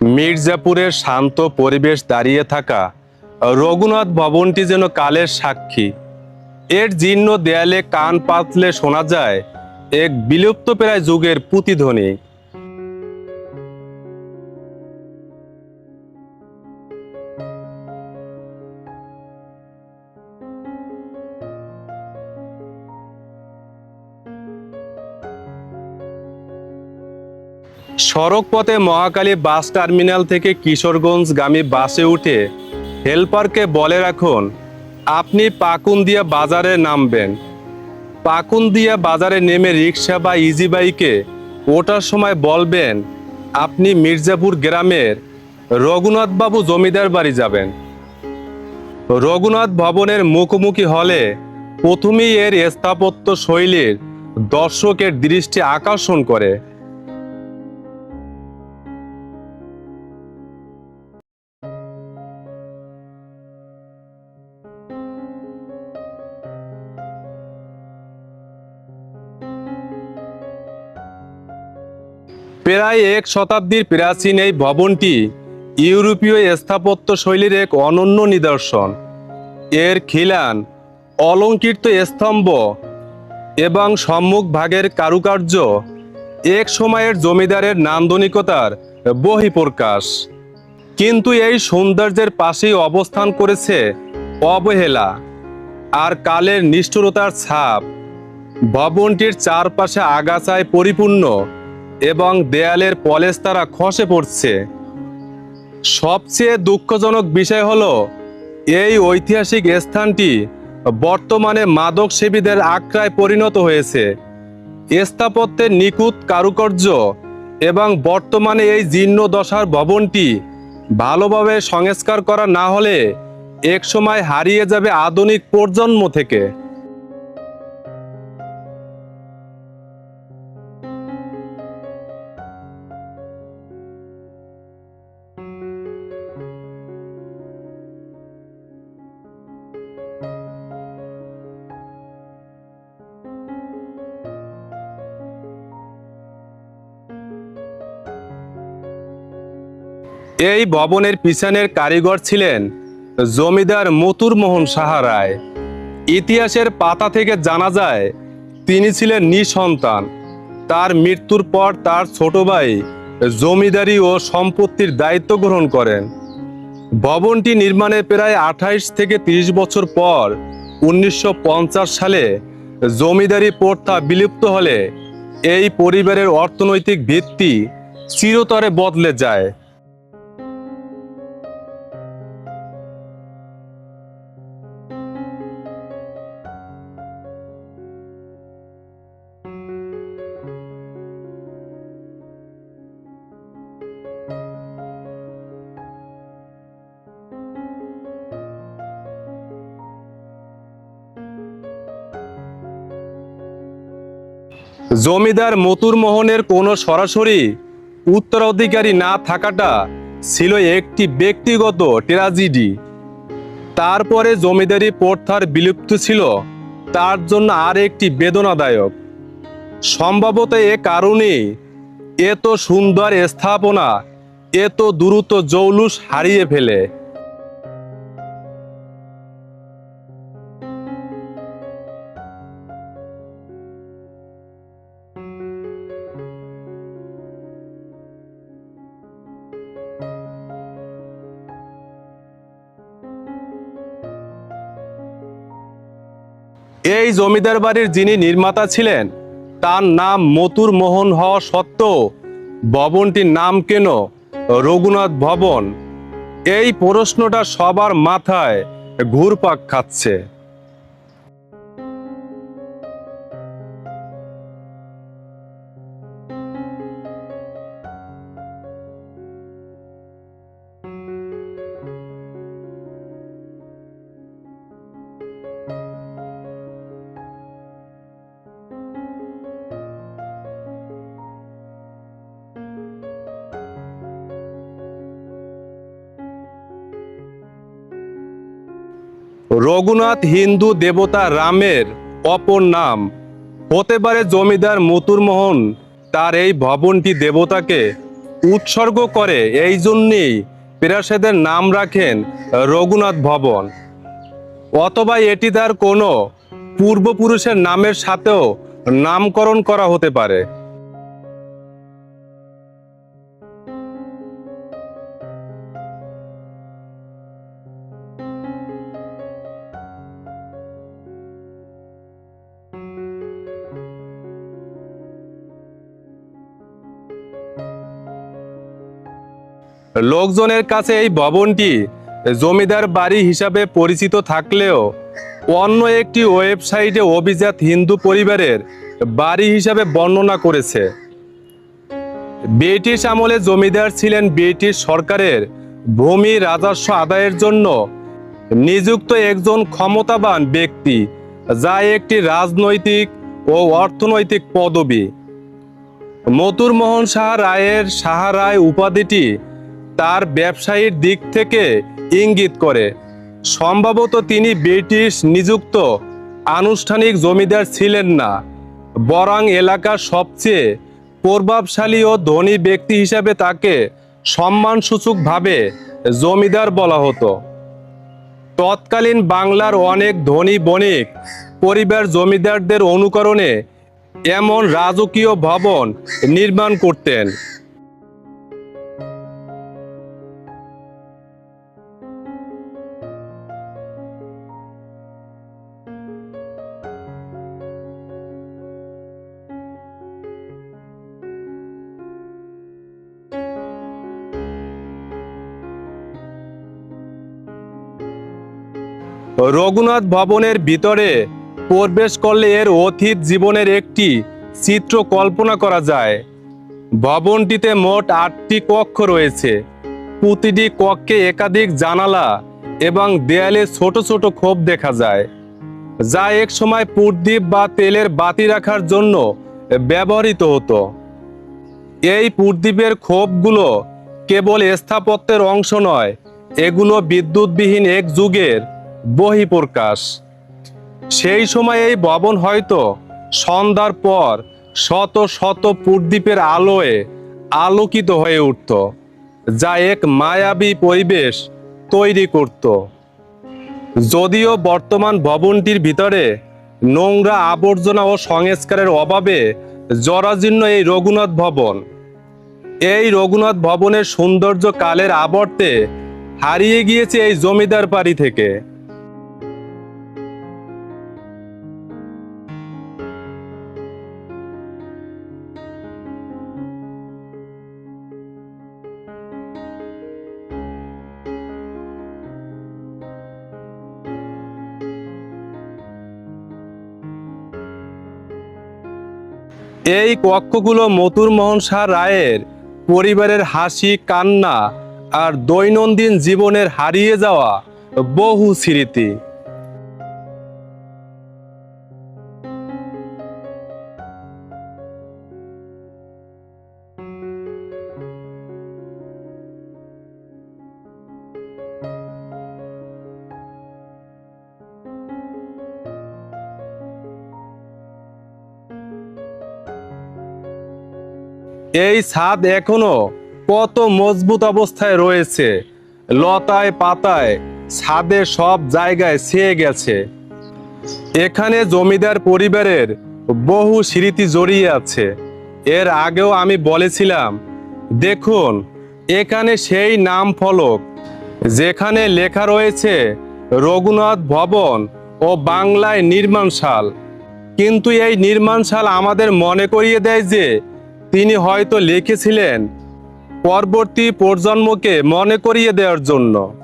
মির্জাপুরের শান্ত পরিবেশ দাঁড়িয়ে থাকা রঘুনাথ ভবনটি যেন কালের সাক্ষী। এর জীর্ণ দেয়ালে কান পাতলে শোনা যায়, এক বিলুপ্তপ্রায় যুগের পুতিধ্বনি। সড়ক পথে মহাকালী বাস টার্মিনাল থেকে কিশোরগঞ্জ কিশোরগঞ্জগামী বাসে উঠে হেল্পারকে বলে রাখুন, আপনি পাকুন্দিয়া বাজারে নামবেন। পাকুন্দিয়া বাজারে নেমে রিক্সা বা ইজি বাইকে ওঠার সময় বলবেন, আপনি মির্জাপুর গ্রামের রঘুনাথ বাবু জমিদার বাড়ি যাবেন। রঘুনাথ ভবনের মুখোমুখি হলে প্রথমেই এর স্থাপত্য শৈলীর দর্শকের দৃষ্টি আকর্ষণ করে। প্রায় এক শতাব্দীর প্রাচীন এই ভবনটি ইউরোপীয় স্থাপত্য শৈলীর এক অনন্য নিদর্শন। এর খিলান, অলঙ্কৃত স্তম্ভ এবং সম্মুখ ভাগের কারুকার্য এক সময়ের জমিদারের নান্দনিকতার বহিঃপ্রকাশ। কিন্তু এই সৌন্দর্যের পাশেই অবস্থান করেছে অবহেলা আর কালের নিষ্ঠুরতার ছাপ। ভবনটির চারপাশে আগাছায় পরিপূর্ণ এবং দেয়ালের পলেস্তারা খসে পড়ছে। সবচেয়ে দুঃখজনক বিষয় হলো, এই ঐতিহাসিক স্থানটি বর্তমানে মাদক সেবীদের আক্রায় পরিণত হয়েছে। স্থাপত্যের নিখুঁত কারুকার্য এবং বর্তমানে এই জীর্ণ দশার ভবনটি ভালোভাবে সংস্কার করা না হলে একসময় হারিয়ে যাবে আধুনিক প্রজন্ম থেকে। এই ভবনের পিছনের কারিগর ছিলেন জমিদার মতুর মোহন সাহারায়। ইতিহাসের পাতা থেকে জানা যায়, তিনি ছিলেন নিঃসন্তান। তার মৃত্যুর পর তার ছোট ভাই জমিদারি ও সম্পত্তির দায়িত্ব গ্রহণ করেন। ভবনটি নির্মাণের প্রায় আঠাইশ থেকে তিরিশ বছর পর উনিশশো পঞ্চাশ সালে জমিদারি প্রথা বিলুপ্ত হলে এই পরিবারের অর্থনৈতিক ভিত্তি চিরতরে বদলে যায়। জমিদার মতুর মোহনের কোনো সরাসরি উত্তরাধিকারী না থাকাটা ছিল একটি ব্যক্তিগত ট্র্যাজেডি। তারপরে জমিদারি প্রথার বিলুপ্ত ছিল, তার জন্য আর একটি বেদনাদায়ক। সম্ভবত এ কারণে এত সুন্দর স্থাপনা, এত দ্রুত জৌলুস হারিয়ে ফেলে। এই জমিদার বাড়ির যিনি নির্মাতা ছিলেন, তার নাম মতুর মোহন হওয়া সত্ত্বেও ভবনটির নাম কেন রঘুনাথ ভবন? এই প্রশ্নটা সবার মাথায় ঘুরপাক খাচ্ছে। রঘুনাথ হিন্দু দেবতা রামের অপর নাম। হতে পারে জমিদার মতুর মোহন তার এই ভবনটি দেবতাকে উৎসর্গ করে, এই জন্যেই প্রাসাদের নাম রাখেন রঘুনাথ ভবন। অথবা এটি তার কোনো পূর্বপুরুষের নামের সাথেও নামকরণ করা হতে পারে। লোকজনের কাছে এই ভবনটি জমিদার বাড়ি হিসাবে পরিচিত থাকলেও অন্য একটি ওয়েবসাইটে অভিজাত হিন্দু পরিবারের বাড়ি হিসাবে বর্ণনা করেছে। ব্রিটিশ আমলে জমিদার ছিলেন ব্রিটিশ সরকারের ভূমি রাজস্ব আদায়ের জন্য নিযুক্ত একজন ক্ষমতাবান ব্যক্তি, যা একটি রাজনৈতিক ও অর্থনৈতিক পদবি। মতুর মোহন শাহ রায়ের শাহ রায় উপাধিটি তার ব্যবসায়ীর দিক থেকে ইঙ্গিত করে। সম্ভবত তিনি ব্রিটিশ নিযুক্ত, আনুষ্ঠানিক জমিদার ছিলেন না, বরং এলাকার সবচেয়ে প্রভাবশালী ও ধনী ব্যক্তি হিসাবে তাকে সম্মানসূচকভাবে জমিদার বলা হতো। তৎকালীন বাংলার অনেক ধনী বণিক পরিবার জমিদারদের অনুকরণে এমন রাজকীয় ভবন নির্মাণ করতেন। রঘুনাথ ভবনের ভিতরে প্রবেশ করলে এর অতীত জীবনের একটি চিত্র কল্পনা করা যায়। ভবনটিতে মোট আটটি কক্ষ রয়েছে। প্রতিটি কক্ষে একাধিক জানালা এবং দেয়ালে ছোট ছোট খোপ দেখা যায়, যা এক সময় পুরদ্বীপ বা তেলের বাতি রাখার জন্য ব্যবহৃত হতো। এই পুরদ্বীপের খোপগুলো কেবল স্থাপত্যের অংশ নয়, এগুলো বিদ্যুৎবিহীন এক যুগের বহিঃপ্রকাশ সেই সময় এই ভবন হয়তো সন্ধ্যার পর শত শত পুরদ্বীপের আলোয় আলোকিত হয়ে উঠত, যা এক মায়াবী পরিবেশ তৈরি করত। যদিও বর্তমান ভবনটির ভিতরে নোংরা আবর্জনা ও সংস্কারের অভাবে জরাজীর্ণ এই রঘুনাথ ভবন, এই রঘুনাথ ভবনের সৌন্দর্য কালের আবর্তে হারিয়ে গিয়েছে এই জমিদার বাড়ি থেকে। এই কক্ষগুলো মতুর মোহন শাহ রায়ের পরিবারের হাসি, কান্না আর দৈনন্দিন জীবনের হারিয়ে যাওয়া বহু স্মৃতি। এই ছাদ এখনও কত মজবুত অবস্থায় রয়েছে। লতায় পাতায় ছাদে সব জায়গায় ছেয়ে গেছে। এখানে জমিদার পরিবারের বহু স্মৃতি জড়িয়ে আছে। এর আগেও আমি বলেছিলাম, দেখুন, এখানে সেই নাম ফলক, যেখানে লেখা রয়েছে, রঘুনাথ ভবন ও বাংলায় নির্মাণশাল। কিন্তু এই নির্মাণশাল আমাদের মনে করিয়ে দেয় যে তিনি হয়তো লিখেছিলেন পরবর্তী প্রজন্মকে মনে করিয়ে দেওয়ার জন্য।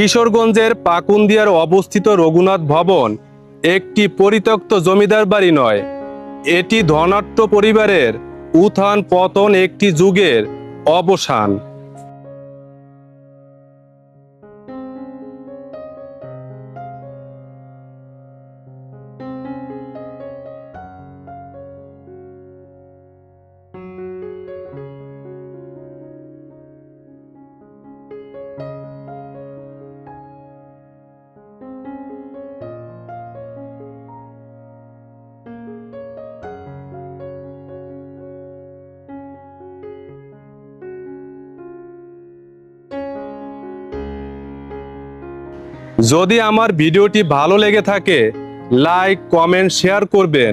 কিশোরগঞ্জের পাকুন্দিয়ার অবস্থিত রঘুনাথ ভবন একটি পরিত্যক্ত জমিদার বাড়ি নয়। এটি ধনাট্য পরিবারের উত্থান পতন একটি যুগের অবসান। যদি আমার ভিডিওটি ভালো লেগে থাকে, লাইক, কমেন্ট, শেয়ার করবেন।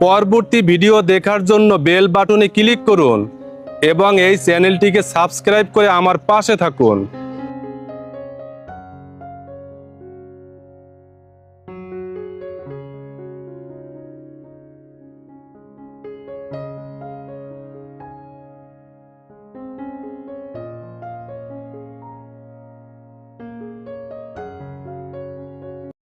পরবর্তী ভিডিও দেখার জন্য বেল বাটনে ক্লিক করুন এবং এই চ্যানেলটিকে সাবস্ক্রাইব করে আমার পাশে থাকুন।